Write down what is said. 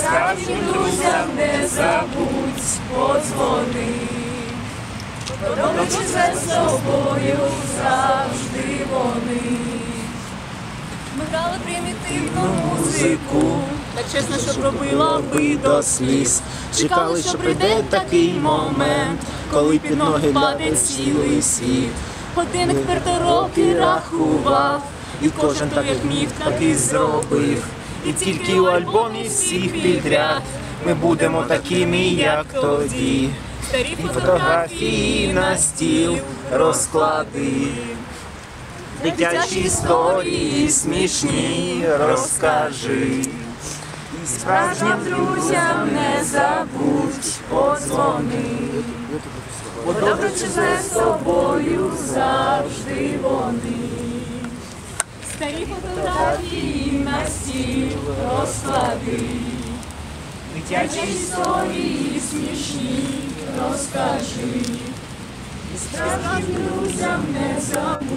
справжнім друзям не забудь подзвони. Добре чи зле з тобою завжди вони. Ми грали примітивну музику, так чесно, що пробила би до сліз. Чекали, що прийде такий момент, коли під ноги паде цілий світ. Годинник перти роки рахував, і кожен так як міг, так і зробив. І тільки у альбомі всіх підряд ми будемо такими, як тоді. Старі фотографії на стіл розклади. Дитячі історії смішні розкажи. І справжнім друзям не забудь подзвони. Бо добре чи зле з тобою завжди вони. Старі фотографії на стіл розклади. Дитячі історії смішні розкажи. І страшним друзям не забудь.